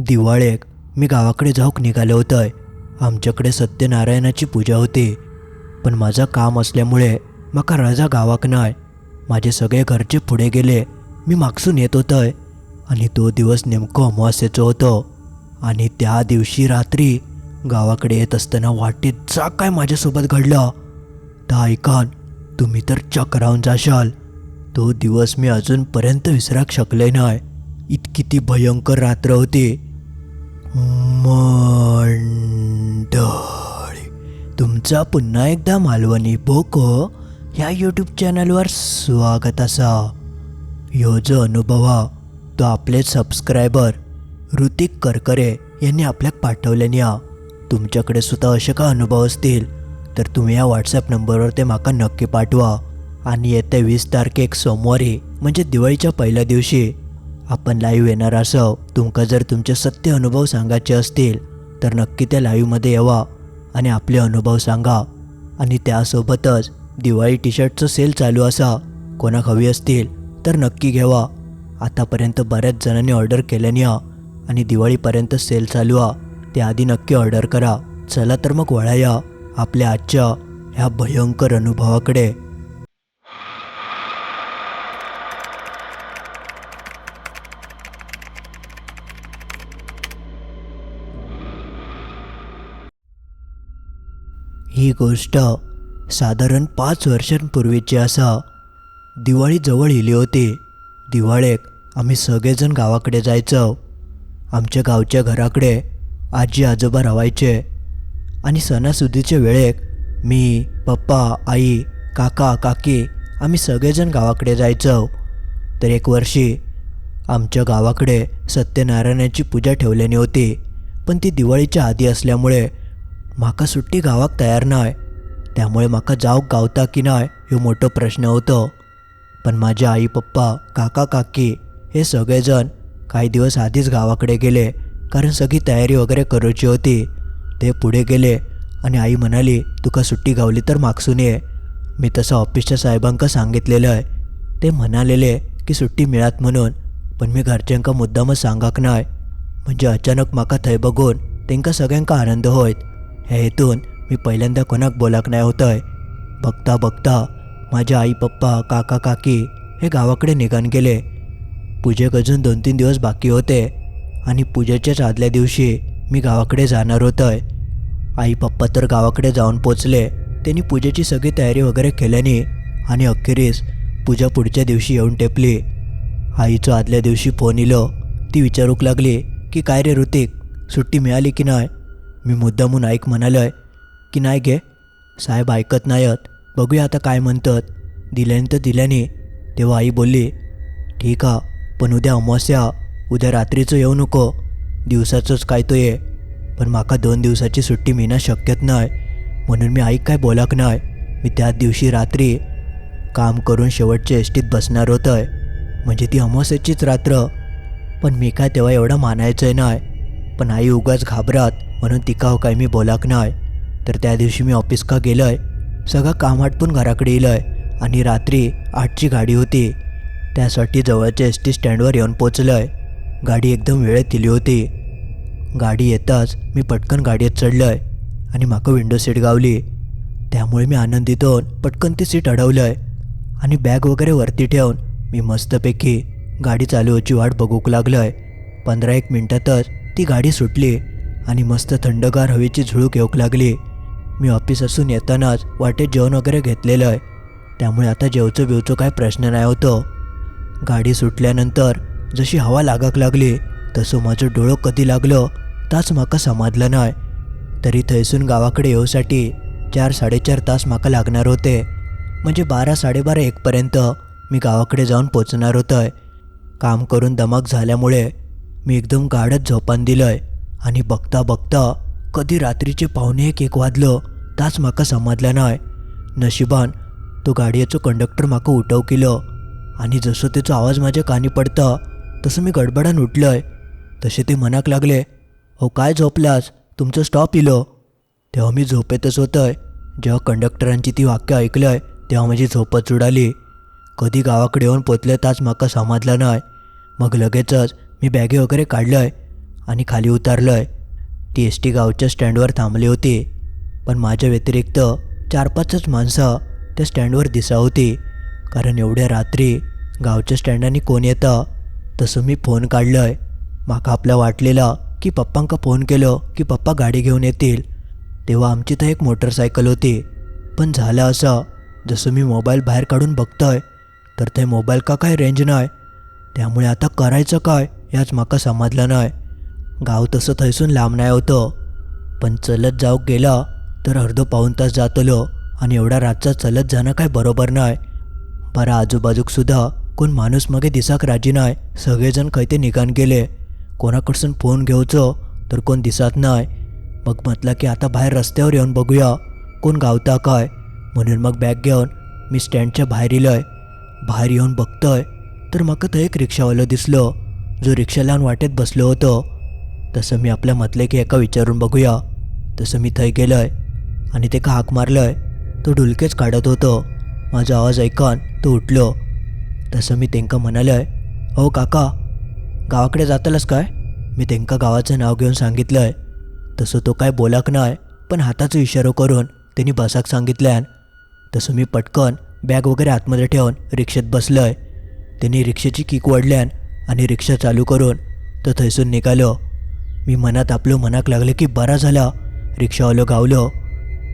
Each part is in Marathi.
दिवाळेक मी गावाकडे जाऊक निघालो होतोय. आमच्याकडे सत्यनारायणाची पूजा होती. पण माझं काम असल्यामुळे माका रजा गावाक नाय. माझे सगळे घरचे पुढे गेले. मी मागसून येत होतंय. आणि तो दिवस नेमकं अमावास्याचं होतं. आणि त्या दिवशी रात्री गावाकडे येत असताना वाटेत जा काय माझ्यासोबत घडलं. तर ऐकान तुम्ही तर चक्रावून जाशाल. तो दिवस मी अजूनपर्यंत विसराक शकले नाही इतकी ती भयंकर रात्र होती. मंडळी तुमचा पुन्हा एकदा मालवणी बोको ह्या यूट्यूब चॅनलवर स्वागत असा. ह्यो जो अनुभव हा तो आपले सबस्क्रायबर ऋतिक करकरे यांनी आपल्याक पाठवल्याने हा तुमच्याकडे सुद्धा असे का अनुभव असतील तर तुम्ही या व्हॉट्सॲप नंबरवर ते माका नक्की पाठवा. आणि येत्या वीस तारखेक सोमवारी म्हणजे दिवाळीच्या पहिल्या दिवशी आपण लाईव्ह येणार असं तुमका जर तुमचे सत्य अनुभव सांगायचे असतील तर नक्की त्या लाईव्हमध्ये यावा आणि आपले अनुभव सांगा. आणि त्यासोबतच दिवाळी टी शर्टचं सेल चालू असा. कोणाक हवी असतील तर नक्की घ्यावा. आतापर्यंत बऱ्याच जणांनी ऑर्डर केल्याने हा आणि दिवाळीपर्यंत सेल चालू आ. ते आधी नक्की ऑर्डर करा. चला तर मग वळाया आपल्या आजच्या ह्या भयंकर अनुभवाकडे. ही गोष्ट साधारण पाच वर्षांपूर्वीची असा. दिवाळी जवळ इली होती. दिवाळेक आम्ही सगळेजण गावाकडे जायचो. आमच्या गावच्या घराकडे आजी आजोबा राहायचे. आणि सणासुदीच्या वेळेक मी पप्पा आई काका काकी आम्ही सगळेजण गावाकडे जायचो. तर एक वर्षी आमच्या गावाकडे सत्यनारायणाची पूजा ठेवल्याने होती. पण ती दिवाळीच्या आधी असल्यामुळे माका सुट्टी गावाक तयार नाय. त्यामुळे माका जाऊक गावता की नाय ह्यो मोठो प्रश्न होतो. पण माझे आई पप्पा काका काकी हे सगळेजण काही दिवस आधीच गावाकडे गेले कारण सगळी तयारी वगैरे करूची होती. ते पुढे गेले आणि आई म्हणाली तुका सुट्टी गावली तर मागसून ये. मी तसं ऑफिसच्या साहेबांका सांगितलेलं आहे. ते म्हणालेले की सुट्टी मिळात म्हणून पण मी घरच्यांका मुद्दामच सांगाक नाय. म्हणजे अचानक माका थंय बघून तेंका सगळ्यांका आनंद होयत. हे हेतून मी पहिल्यांदा कोणाक बोलाक नाही होतंय. बघता बघता माझ्या आई पप्पा काका काकी हे गावाकडे निघान गेले. पूजेक अजून दोन तीन दिवस बाकी होते आणि पूजेच्याच आदल्या दिवशी मी गावाकडे जाणार होतंय. आई पप्पा तर गावाकडे जाऊन पोचले. त्यांनी पूजेची सगळी तयारी वगैरे केल्याने आणि अखेरीस पूजा पुढच्या दिवशी येऊन टेपली. आईचं आदल्या दिवशी फोन इलो. ती विचारूक लागली की काय रे ऋतिक सुट्टी मिळाली की नाही? मी मुद्दामून ऐक म्हणालोय की नाही गे साहेब ऐकत नाहीत. बघूया आता काय म्हणतात. दिल्याने तर दिल्याने. तेव्हा आई बोलली ठीक आ पण उद्या अमावस्या. उद्या रात्रीचं येऊ नको. दिवसाचंच काय तो ये. पण माका दोन दिवसाची सुट्टी मिळणं शक्यत नाही म्हणून मी ऐक काय बोलाक नाही मी त्याच दिवशी रात्री काम करून शेवटच्या एसटीत बसणार होतंय. म्हणजे ती अमावस्याचीच रात्र. पण मी काय तेव्हा एवढं मानायचं नाही पण आई उगाच घाबरात. म्हणून तिका काय मी बोलाक नाही तर त्या दिवशी मी ऑफिस का गेलोय सगळं काम आटपून घराकडे आहे आणि रात्री आठची गाडी होती. त्यासाठी जवळच्या एस टी स्टँडवर येऊन पोचलंय. गाडी एकदम वेळेत दिली होती. गाडी येताच मी पटकन गाडीत चढलंय आणि माका विंडो सीट गावली. त्यामुळे मी आनंदित होऊन पटकन ती सीट अडवलंय आणि बॅग वगैरे वरती ठेवून मी मस्तपैकी गाडी चालू वाट बघूक लागलोय. पंधरा एक मिनटातच ती गाडी सुटली. आणि मस्त थंडगार हवेची झुळूक येऊक लागली. मी ऑफिस असून येतानाच वाटेत जेवण वगैरे घेतलेलं आहे. त्यामुळे आता जेवचं बिवचं काय प्रश्न नाही होतो. गाडी सुटल्यानंतर जशी हवा लागाक लागली तसं माझं डोळं कधी लागलं ताच माका समाधलं नाही. तरी थंयसून गावाकडे येऊसाठी चार साडेचार तास माका लागणार होते. म्हणजे बारा साडेबारा एकपर्यंत मी गावाकडे जाऊन पोचणार होतोय. काम करून दमाक झाल्यामुळे मी एकदम गाढत झोपान दिलंय. आणि बघता बघता कधी रात्रीचे पावणे एक एक वाजलं ताच माका समजलं नाय. नशिबान तो गाडयेचो कंडक्टर माका उठव केलं. आणि जसं त्याचा आवाज माझ्या कानी पडता तसं मी गडबडान उठलंय. तसे ते मनाक लागले हो काय झोपलास? तुमचं स्टॉप इलो. तेव्हा मी झोपेतच होतंय. जेव्हा कंडक्टरांची ती वाक्य ऐकलंय तेव्हा माझी झोपच उडाली. कधी गावाकडे येऊन पोचले ताच माका समजलं नाय. मग लगेचच मी बॅगे वगैरे काढलंय. आणि खाली उतरलोय. ती एस टी गावच्या स्टँडवर थांबली होती. पण माझ्या व्यतिरिक्त चार पाचच माणसं त्या स्टँडवर दिसा होती. कारण एवढ्या रात्री गावच्या स्टँडाने कोण येतं तसं मी फोन काढलोय. माका आपल्या वाटलेला की पप्पांका फोन केलं की पप्पा गाडी घेऊन येतील. तेव्हा आमची तर एक मोटरसायकल होती. पण झालं असं जसं मी मोबाईल बाहेर काढून बघतोय तर ते मोबाईल का काय रेंज नाही त्यामुळे आता करायचं काय याच माका समजलं नाही गाव तसं थैसून लांब नाही होतं. पण चलत जाऊ गेला तर अर्धो पाऊन तास जातलो आणि एवढा रातचा चलत जाणं काय बरोबर नाही. बरं आजूबाजूकसुद्धा कोण माणूस मगे दिसाक राजी नाही. सगळेजण खंय ते निघान गेले. कोणाकडसून फोन घेवचो तर कोण दिसत नाही. मग म्हटलं की आता बाहेर रस्त्यावर येऊन बघूया. कोण गावता काय? म्हणून मग बॅग घेऊन मी स्टँडच्या बाहेर इलोय. बाहेर येऊन बघतोय. तर म्हाका थंय एक रिक्षावालो दिसलो. जो रिक्षा लावून वाटेत बसलो होतो. तसं मी आपल्या म्हटलं की एका विचारून बघूया. तसं मी थंय आहे आणि ते का हाक मारलोय. तो ढुलकेच काढत होतो. माझा आवाज ऐकून तो उठलो. तसं मी तेंका म्हणालोय हो काका गावाकडे जातलस काय? मी तेंका गावाचं नाव घेऊन सांगितलंय. तसं तो काय बोलाक नाही पण हाताचा इशारो करून त्यांनी बसाक सांगितल्यान. तसं मी पटकन बॅग वगैरे आतमध्ये ठेवून रिक्षेत बसलोय. त्यांनी रिक्षेची किक ओढल्यान आणि रिक्षा चालू करून तो थंयसून निघालो. मी मनात आपलं मनाक लागलं की बरा झाला. रिक्षावालो गावलं.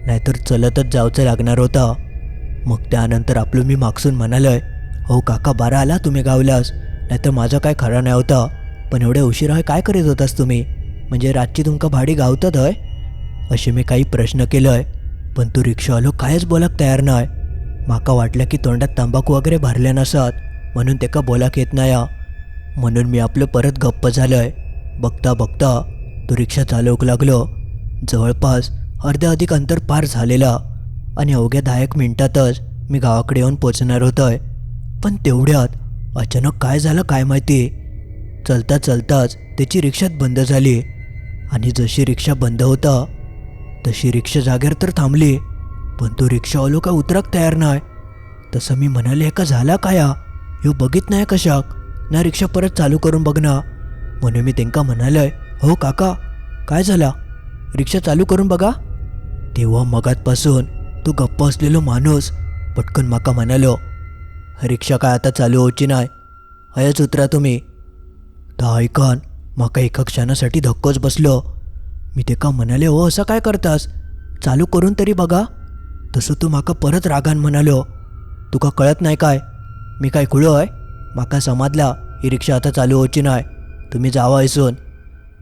नाहीतर चलतच जावचं लागणार होता. मग त्यानंतर आपलं मी मागसून म्हणालोय हो काका बारा आला तुम्ही गावलास. नाहीतर माझं काय खरं नाही होता. पण एवढ्या उशीर आहे काय करीत होतास तुम्ही? म्हणजे रातची तुमका भाडी गावतात हय? असे मी काही प्रश्न केलंय पण तू रिक्षावालो कायच बोलाक तयार नाही माका वाटलं की तोंडात तंबाखू वगैरे भरले नसत म्हणून तेका बोलाक येत नाही म्हणून मी आपलं परत गप्प झालोय. बघता बघता तो रिक्षा चालवूक लागलो. जवळपास अर्ध्या अधिक अंतर पार झालेला आणि अवघ्या दहा एक मिनिटातच मी गावाकडे येऊन पोचणार होतोय. पण तेवढ्यात अचानक काय झालं काय माहिती? चलता चलताच त्याची रिक्षात बंद झाली. आणि जशी रिक्षा बंद होता तशी रिक्षा जागेवर तर थांबली. पण तो रिक्षावालो काय उतरक तयार नाही. तसं मी म्हणाले का झाला काया? ह्यो बघित नाही कशाक? ना रिक्षा परत चालू करून बघ ना. म्हणून मी तेंका म्हणालय हो काका काय झाला? रिक्षा चालू करून बघा. तेव्हा मगातपासून तो गप्प असलेलो माणूस पटकन माका म्हणालो रिक्षा काय आता चालू होची नाही हयच उतरा तुम्ही. तर ऐकन माका एका क्षणासाठी धक्कोच बसलो. मी ते का म्हणाले हो असं काय करतास? चालू करून तरी बघा. तसं तू माका परत रागान म्हणालो तुका कळत नाही काय? मी काय खुळो आहे माका समजला ही रिक्षा आता चालू होची नाही तुम्ही जावा ऐसून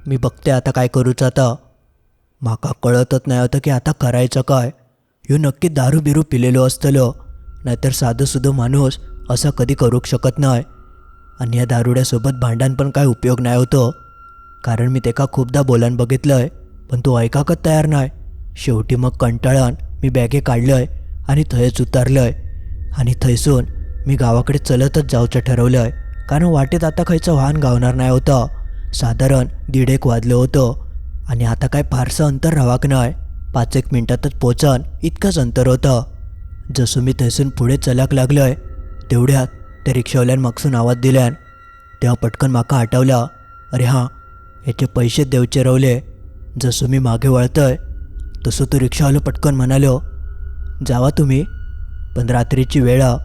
मी बघते आता काय करूच आता. माका कळतच नाही होतं की आता करायचं काय. ह्यो नक्की दारू बिरू पिलेलो असतलो. नाहीतर साधं सुधं माणूस असं कधी करूक शकत नाही. आणि या दारुड्यासोबत भांडण पण काय उपयोग नाही होतो. कारण मी तेका खूपदा बोलान बघितलंय पण तो ऐकाकच तयार नाही. शेवटी मग कंटाळान मी बॅगे काढलंय आणि थंयच उतारलंय. आणि थंयसून मी गावाकडे चलतच जाऊचं ठरवलंय. कारण वाटेत आता खायचं वाहन गावणार नाही होतं. साधारण दीड एक वाजलं होतं. आणि आता काय फारसं अंतर राहाक नाही? पाच एक मिनिटातच पोचन इतकंच अंतर होतं. जसं मी थंयसून पुढे चलाक लागलोय तेवढ्यात त्या रिक्षावाल्यान मागसून आवाज दिल्यान तेव्हा पटकन माका आठवला अरे हां याचे पैसे देवचे रवले. जसं मी मागे वळतोय तसं तो रिक्षावालो पटकन म्हणालो जावा तुम्ही पण रात्रीची वेळा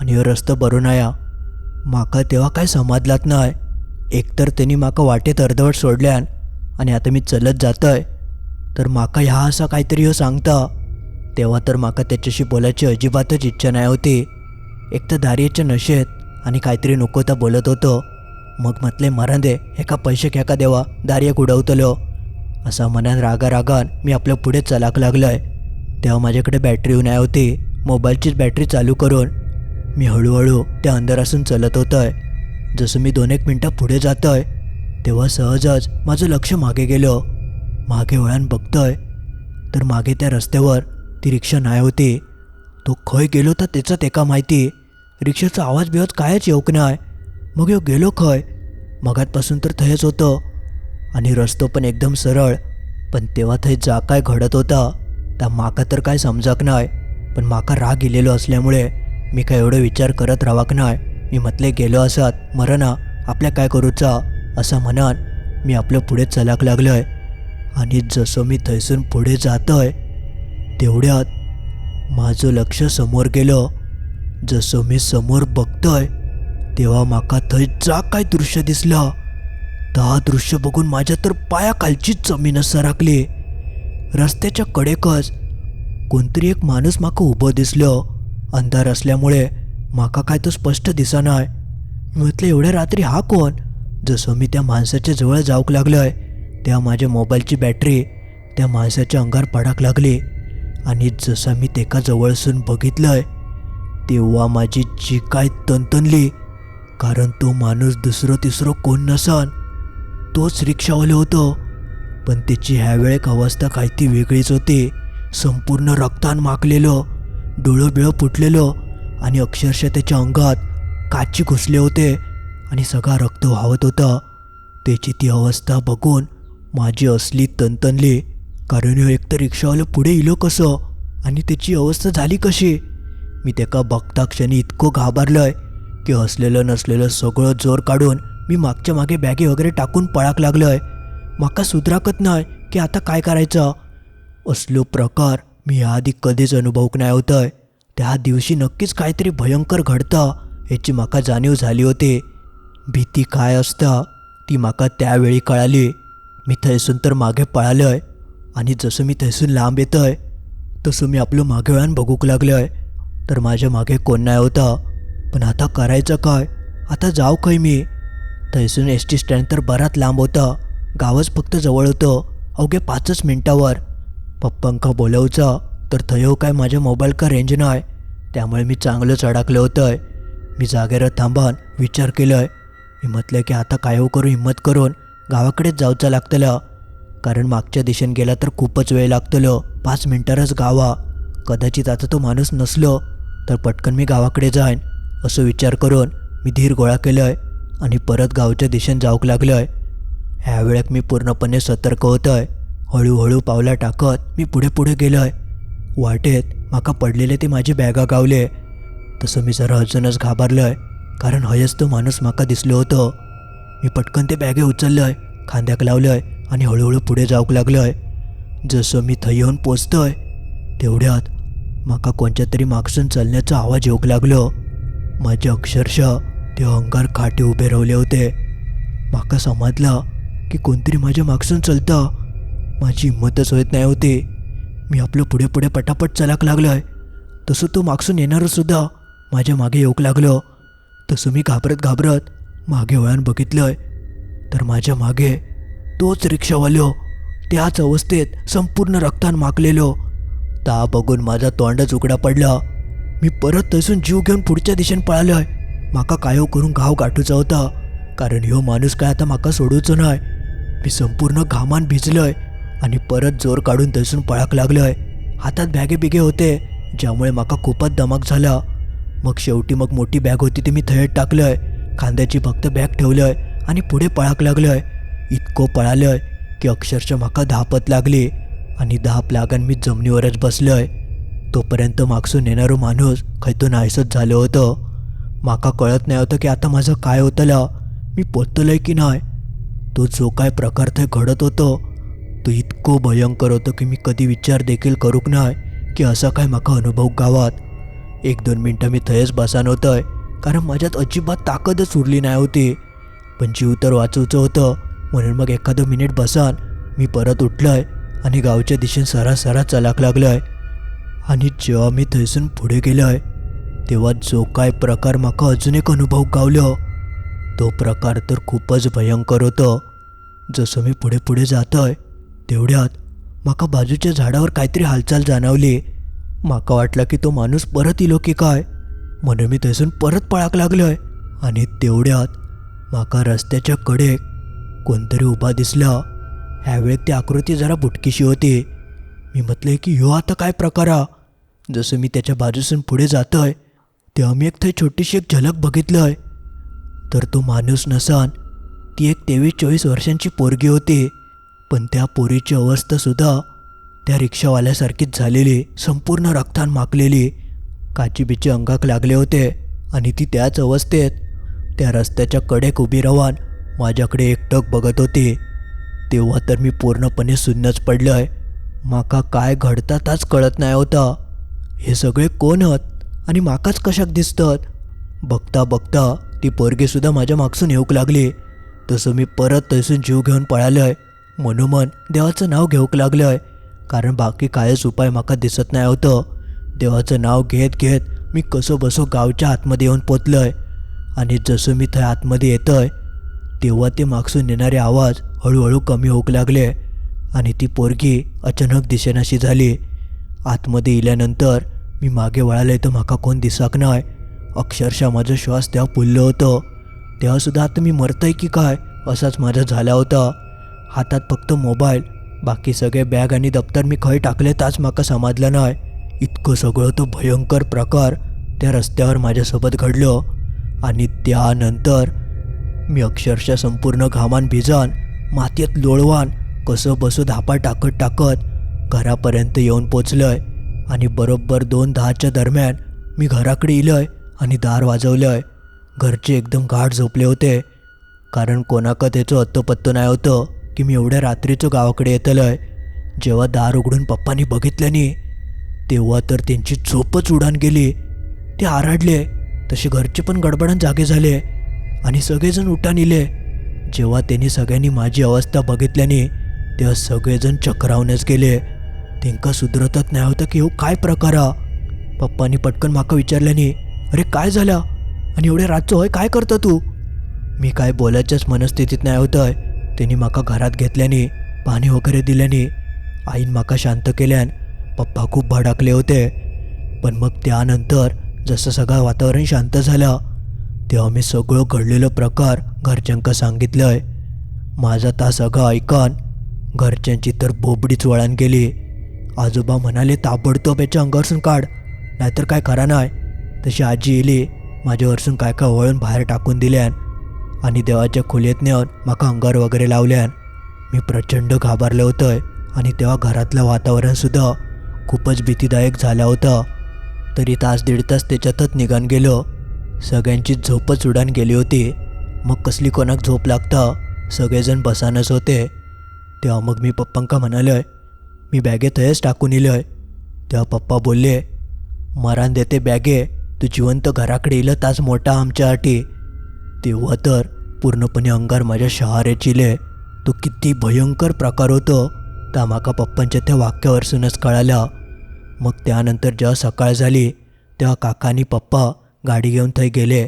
आणि ह्यो रस्तो बरो नाया माका तेव्हा काय समजलात नाही एकतर त्यांनी माका वाटेत अर्धवट सोडल्यान आणि आता मी चलत जातोय. तर माका ह्या असा काहीतरी हो सांगता. तेव्हा तर माका त्याच्याशी बोलायची अजिबातच इच्छा नाही होती. एक तर दारियाच्या नशेत आणि काहीतरी नको तर बोलत होतो. मग म्हटले मरण दे एका पैसे खेका देवा? दारियक उडवतलो असा मनात रागा रागान मी आपल्या पुढे चलाक लागलोय. तेव्हा माझ्याकडे बॅटरी नाही होती. मोबाईलचीच बॅटरी चालू करून मी हळूहळू त्या अंधारासून चलत होतोय. जसं मी दोन एक मिनटं पुढे जातोय तेव्हा सहजच माझं लक्ष मागे गेलं. मागे वळण बघतोय. तर मागे त्या रस्त्यावर ती रिक्षा नाही होती. तो खय गेलो तर त्याचं तेका माहिती? रिक्षाचा आवाज बिवाज कायच येऊक नाही मग यो गेलो खय? मगातपासून तर थंयच होतं. आणि रस्तो पण एकदम सरळ. पण तेव्हा थंय जा काय घडत होता त्या माका तर काय समजाक नाही पण माका राग इलेलो असल्यामुळे मी काय एवढं विचार करत रावाक नाही? मी म्हटले गेलो असत. मरणा आपल्या काय करूचा असं म्हणान मी आपलं पुढे चलाक लागलोय. आणि जसं मी थैसून पुढे जातोय तेवढ्यात माझं लक्ष समोर गेलं. जसं मी समोर बघतोय तेव्हा माका थंय जा काय दृश्य दिसलं. ता दृश्य बघून माझ्या तर पायाखालचीच जमीन सरकली रस्त्याच्या कडेकच कोणतरी एक माणूस माका उभं दिसलं. अंधार असल्यामुळे माका काय तो स्पष्ट दिसनाय. मी म्हटलं एवढ्या रात्री हा कोण? जसं मी त्या माणसाच्या जवळ जाऊक लागलोय त्या माझ्या मोबाईलची बॅटरी त्या माणसाच्या अंगार पडाक लागली. आणि जसं मी तेका जवळसून बघितलंय तेव्हा माझी जी काय तनतनली कारण तो माणूस दुसरं तिसरं कोण नसन तोच रिक्षावाले होतो. पण त्याची ह्यावेळेक अवस्था काय ती वेगळीच होती. संपूर्ण रक्तान माकलेलं डोळं बिळं फुटलेलं आणि अक्षरशः त्याच्या अंगात काची घुसले होते आणि सगळा रक्त व्हावत होता. त्याची ती अवस्था बघून माझी असली तनतनली कारण ह्यो एकतर रिक्षावालं पुढे इलो कसं? आणि त्याची अवस्था झाली कशी? मी त्याका बघता क्षणी इतकं घाबरलोय की असलेलं नसलेलं सगळं जोर काढून मी मागच्या मागे बॅगे वगैरे टाकून पळाक लागलोय. माका सुधराकत नाही की आता काय करायचं? असलो प्रकार मी याआधी कधीच अनुभवक नाही होतंय. त्या दिवशी नक्कीच काहीतरी भयंकर घडतं याची माका जाणीव झाली होती. भीती काय असता ती माका त्यावेळी कळाली. मी थंयसून तर मागे पळालोय आणि जसं मी थंयसून लांब येतोय तसं मी आपलं मागे वळण बघूक लागलोय. तर माझ्या मागे कोण नाही होता. पण आता करायचं काय? आता जाऊ काय मी? थैसून एस टी स्टँड तर बराच लांब होतं. गावच फक्त जवळ होतं. अवघ्या पाचच मिनटावर. पप्पांका बोलवचा. तर थयो काय माझ्या मोबाईल का रेंज नाही त्यामुळे मी चांगलंच अडकलं होतंय. मी जागेवर थांबान विचार केलोय. मी म्हटलं की आता काय हो करू हिंमत करून. गावाकडेच जाऊचं लागतलं. कारण मागच्या दिशेने गेला तर खूपच वेळ लागतलो. पाच मिनटारच गावा. कदाचित आता तो माणूस नसलो तर पटकन मी गावाकडे जाईन असं विचार करून मी धीर गोळा केलंय आणि परत गावच्या दिशेने जाऊक आहे ह्या वेळेक मी पूर्णपणे सतर्क होतोय. हळूहळू पावला टाकत मी पुढे पुढे गेलोय. वाटेत माका पडलेले ते माझे बॅगा गावले. तसं मी जरा अजूनच घाबरलोय कारण हयच तो माणूस माका दिसलो होतं. मी पटकन ते बॅगे उचललंय खांद्याक लावलंय आणि हळूहळू पुढे जाऊक लागलोय. जसं मी थंय येऊन पोचतोय तेवढ्यात माका कोणत्या तरी मागसून चालण्याचा आवाज येऊक लागलो. माझे अक्षरशः ते अंगार खाटे उभे रावले होते. माका समजलं की कोणतरी माझ्या मागसून चलतं. माझी हिंमतच होत नाही होती. मी आपलं पुढे पुढे पटापट चलाक लागलोय. तसं तो मागसून येणारसुद्धा माझ्या मागे येऊक लागलो. तसं मी घाबरत घाबरत मागे वळण बघितलंय. तर माझ्या मागे तोच रिक्षावालो त्याच अवस्थेत संपूर्ण रक्तान माकलेलो. ता बघून माझा तोंडच उघडा पडला. मी परत तसून जीव घेऊन पुढच्या दिशेने पळालोय. माका कायो करून घाव गाठूचा होता. कारण ह्यो माणूस काय आता माका सोडूचो नाही मी संपूर्ण घामान भिजलोय. आणि परत जोर काढून तसून पळाक लागलोय. हातात बॅगे बिगे होते ज्यामुळे माका खूपच दमाक झाला. मग शेवटी मग मोठी बॅग होती ती मी थयट टाकलंय. खांद्याची फक्त बॅग ठेवलंय आणि पुढे पळाक लागलोय. इतकं पळालोय की अक्षरशः माका धापत लागली आणि धाप लागन मी जमिनीवरच बसलोय. तोपर्यंत मागसून येणारो माणूस खैतो नाहीसच झालं होतं. माका कळत नाही होतं की आता माझं काय होतलं. मी पोचतलंय की नाही? तो जो काय प्रकार थंय घडत होतो तो इतको भयंकर होतो की मी कधी विचार देखील करूक नाही की असा काय माका अनुभव गावात. एक दोन मिनटं मी थंयच बसान होतंय कारण माझ्यात अजिबात ताकदच उरली नाही होती. पण जीव तर वाचवचं होतं म्हणून मग एखादं मिनिट बसान मी परत उठलंय आणि गावच्या दिशेने सरासरा चलाक लागलंय. आणि जेव्हा मी थंयसून पुढे गेलोय तेव्हा जो काय प्रकार माका अजून एक अनुभव गावलो तो प्रकार तर खूपच भयंकर होतं. जसं मी पुढे पुढे जातोय तेवढ्यात माका बाजूच्या झाडावर काहीतरी हालचाल जाणवली. माका वाटलं की तो माणूस परत इलो की काय? म्हणून मी थंयसून परत पळाक लागलोय. आणि तेवढ्यात माका रस्त्याच्या कडेक कोणतरी उभा दिसला. ह्यावेळेत ती आकृती जरा बुटकीशी होती. मी म्हटलंय की ह्यो आता काय प्रकार हा? जसं मी त्याच्या बाजूसून पुढे जातोय तेव्हा मी एक थंय छोटीशी एक झलक बघितलंय. तर तो माणूस नसान ती एक तेवीस चोवीस वर्षांची पोरगी होती. पण त्या पोरीची अवस्थासुद्धा त्या रिक्षावाल्यासारखीच झालेली संपूर्ण रक्तान माकलेली काचीबिचे अंगाक लागले होते आणि ती त्याच अवस्थेत त्या रस्त्याच्या कडेक उभी राहून माझ्याकडे एकटक बघत होती. तेव्हा तर मी पूर्णपणे सुन्नच पडलंय. माका काय घडता ताच कळत नाही होता. हे सगळे कोण आणि माकाच कशाक दिसतात? बघता बघता ती पोरगीसुद्धा माझ्या मागसून येऊक लागली. तसं मी परत तैसून जीव घेऊन पळालोय. मनोमन देवाचं नाव घेऊक लागलं आहे कारण बाकी कायच उपाय माका दिसत नाही होतं. देवाचं नाव घेत घेत मी कसं बसो गावच्या आतमध्ये येऊन पोचलोय आणि जसं मी थंय आतमध्ये येतोय तेव्हा ते मागसून येणारे आवाज हळूहळू कमी होऊ लागले. आणि ती पोरगी अचानक दिसेनाशी झाली. आतमध्ये इल्यानंतर मी मागे वळाले तर माका कोण दिसाक नाही अक्षरशः माझं श्वास तेव्हा फुललं होतं. तेव्हासुद्धा आता मी मरतय की काय असाच माझा झाला होता. हातात फक्त मोबाईल बाकी सगळे बॅग आणि दप्तर मी खय टाकले ताच माका समजलं नाही इतकं सगळं तो भयंकर प्रकार त्या रस्त्यावर माझ्यासोबत घडलं आणि त्यानंतर मी अक्षरशः संपूर्ण घामान भिजान मातीत लोळवान कसं बसू धापा टाकत टाकत घरापर्यंत येऊन पोचलंय आणि बरोबर दोन दहाच्या दरम्यान मी घराकडे इलंय आणि दार वाजवलंय. घरचे एकदम घाट झोपले होते कारण कोणाक त्याचं अत्तोपत्तो नाही होतं. की मी एवढ्या रात्रीचं गावाकडे येतलंय जेव्हा दार उघडून पप्पांनी बघितल्यानी तेव्हा तर त्यांची झोपच उडान गेली. ते आराडले तसे घरचे पण गडबडन जागे झाले आणि सगळेजण उठान नेले जेव्हा त्यांनी सगळ्यांनी माझी अवस्था बघितल्याने तेव्हा सगळेजण चक्रावण्यास गेले. तेंका सुधरतच नाही होतं की हो काय प्रकार? हा पप्पांनी पटकन माका विचारल्याने अरे काय झालं? आणि एवढ्या रातचं होय काय करतं तू? मी काय बोलायच्याच मनस्थितीत नाही होतं त्यांनी माका घरात घेतल्याने पाणी वगैरे दिल्याने आईन माका शांत केल्यान पप्पा खूप भडकले होते. पण मग त्यानंतर जसं सगळं वातावरण शांत झालं तेव्हा मी सगळं घडलेलं प्रकार घरच्यांका सांगितलंय. माझा ता सगळं ऐकन घरच्यांची तर बोबडीच वळण गेली. आजोबा म्हणाले ताबडतोब याच्या अंगावरसून काढ नाहीतर काय करा नाही. तशी आजी येली माझ्यावरसून काय काय वळून बाहेर टाकून दिल्यान आणि देवाच्या खोलीत नेऊन माका अंगार वगैरे लावल्यान मी प्रचंड घाबरलं होतं आणि तेव्हा घरातलं वातावरणसुद्धा खूपच भीतीदायक झालं होतं. तरी तास दीड तास त्याच्यातच निघान गेलो. सगळ्यांची झोपच उडान गेली होती. मग कसली कोणाक झोप लागता? सगळेजण बसानच होते. तेव्हा मग मी पप्पांका म्हणालोय मी बॅगेत थंयच टाकून इलोय. तेव्हा पप्पा बोलले मरान देते बॅगे. तू जिवंत घराकडे इलं तास मोठा आमच्यासाठी तेव्हा तर पूर्णपणे अंगार माझ्या शहारे चिले. तो किती भयंकर प्रकार होतो. त्या माका पप्पांच्या त्या वाक्यावरसूनच कळालं. मग त्यानंतर जेव्हा सकाळ झाली तेव्हा काकानी पप्पा गाडी घेऊन थंय गेले.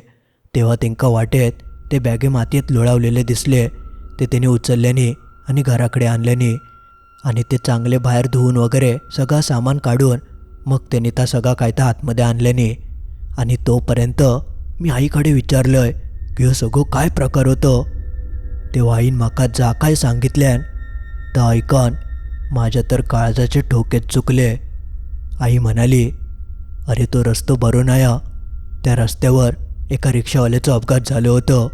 तेव्हा त्यांका वाटेत ते बॅगे मातीत लोळावलेले दिसले. ते त्याने उचलल्याने आणि घराकडे आणल्याने आणि ते चांगले बाहेर धुवून वगैरे सगळं सामान काढून मग त्यांनी त्या सगळा कायदा आतमध्ये आणल्याने. आणि तोपर्यंत मी आईकडे विचारलं आहे ह्यो सगळं काय प्रकार होतं? तेव्हा आईन म्हाका जा काय सांगितल्यान? तर ऐकन माझ्या तर काळजाचे ठोकेच चुकले. आई म्हणाली अरे तो रस्तो बरो नाया. त्या रस्त्यावर एका रिक्षावाल्याचं अपघात झालं होतं.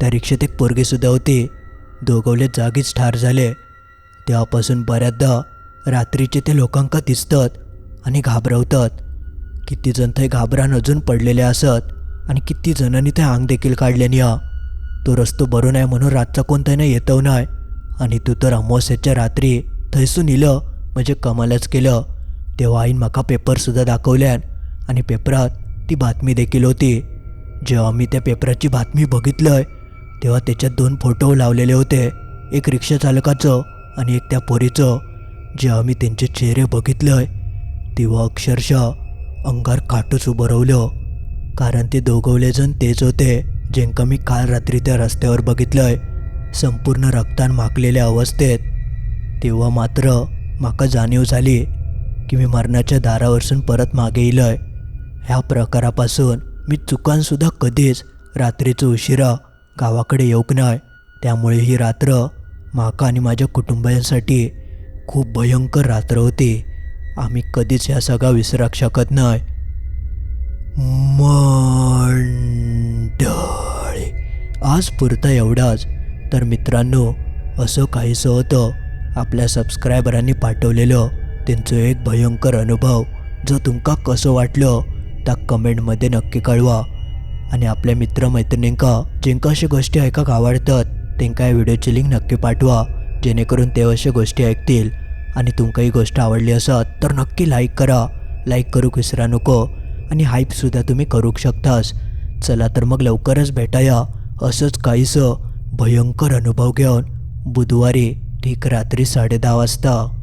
त्या रिक्षेत एक पोरगीसुद्धा होती. दोघवले जागीच ठार झाले. तेव्हापासून बऱ्याचदा रात्रीचे ते लोकांका दिसतात आणि घाबरवतात. किती जण थंय घाबरान अजून पडलेले असत. आणि किती जणांनी ते आंग देखील काढल्यानी हा तो रस्तो बरो नाही म्हणून रातचा कोण थंय येतव नाही आणि तू तर अमावस्याच्या रात्री थंयसून इलं म्हणजे कमालच केलं. तेव्हा आईन म्हाका पेपरसुद्धा दाखवल्यान आणि पेपरात ती बातमी देखील होती. जेव्हा मी त्या पेपराची बातमी बघितलंय तेव्हा त्याच्यात दोन फोटो लावलेले होते. एक रिक्षा चालकाचं आणि एक त्या पोरीचं. जेव्हा मी त्यांचे चेहरे बघितलंय तेव्हा अक्षरशः अंगार काटूच उभं रावलं कारण ते दोघवले जण तेच होते जेंका मी काल रात्री त्या रस्त्यावर बघितलंय. संपूर्ण रक्तान माकलेल्या अवस्थेत तेव्हा मात्र माका जाणीव झाली की मी मरणाच्या दारावरसून परत मागे येईलय ह्या प्रकारापासून मी चुकानसुद्धा कधीच रात्रीचं उशिरा गावाकडे येऊक नाही त्यामुळे ही रात्र माका आणि माझ्या कुटुंबियांसाठी खूप भयंकर रात्र होती. आम्ही कधीच ह्या सगळा विसराक शकत नाही मंडळी. आज पुरता एवढाच. तर मित्रांनो असं काहीसं होतं. आपल्या सबस्क्रायबरांनी पाठवलेलं त्यांचं एक भयंकर अनुभव. जो तुमका कसं वाटलं त्या कमेंटमध्ये नक्की कळवा. आणि आपल्या मित्रमैत्रिणींका जिंका अशा गोष्टी ऐकाक आवडतात त्यांका या व्हिडिओची लिंक नक्की पाठवा. जेणेकरून ते अशा गोष्टी ऐकतील. आणि तुमका ही गोष्ट आवडली असत तर नक्की लाईक करा. लाईक करूक विसरा नको. आणि हाईपसुद्धा तुम्ही करू शकतास. चला तर मग लवकरच भेटाया असंच काहीसं भयंकर अनुभव घेऊन बुधवारी ठीक रात्री साडे वाजता.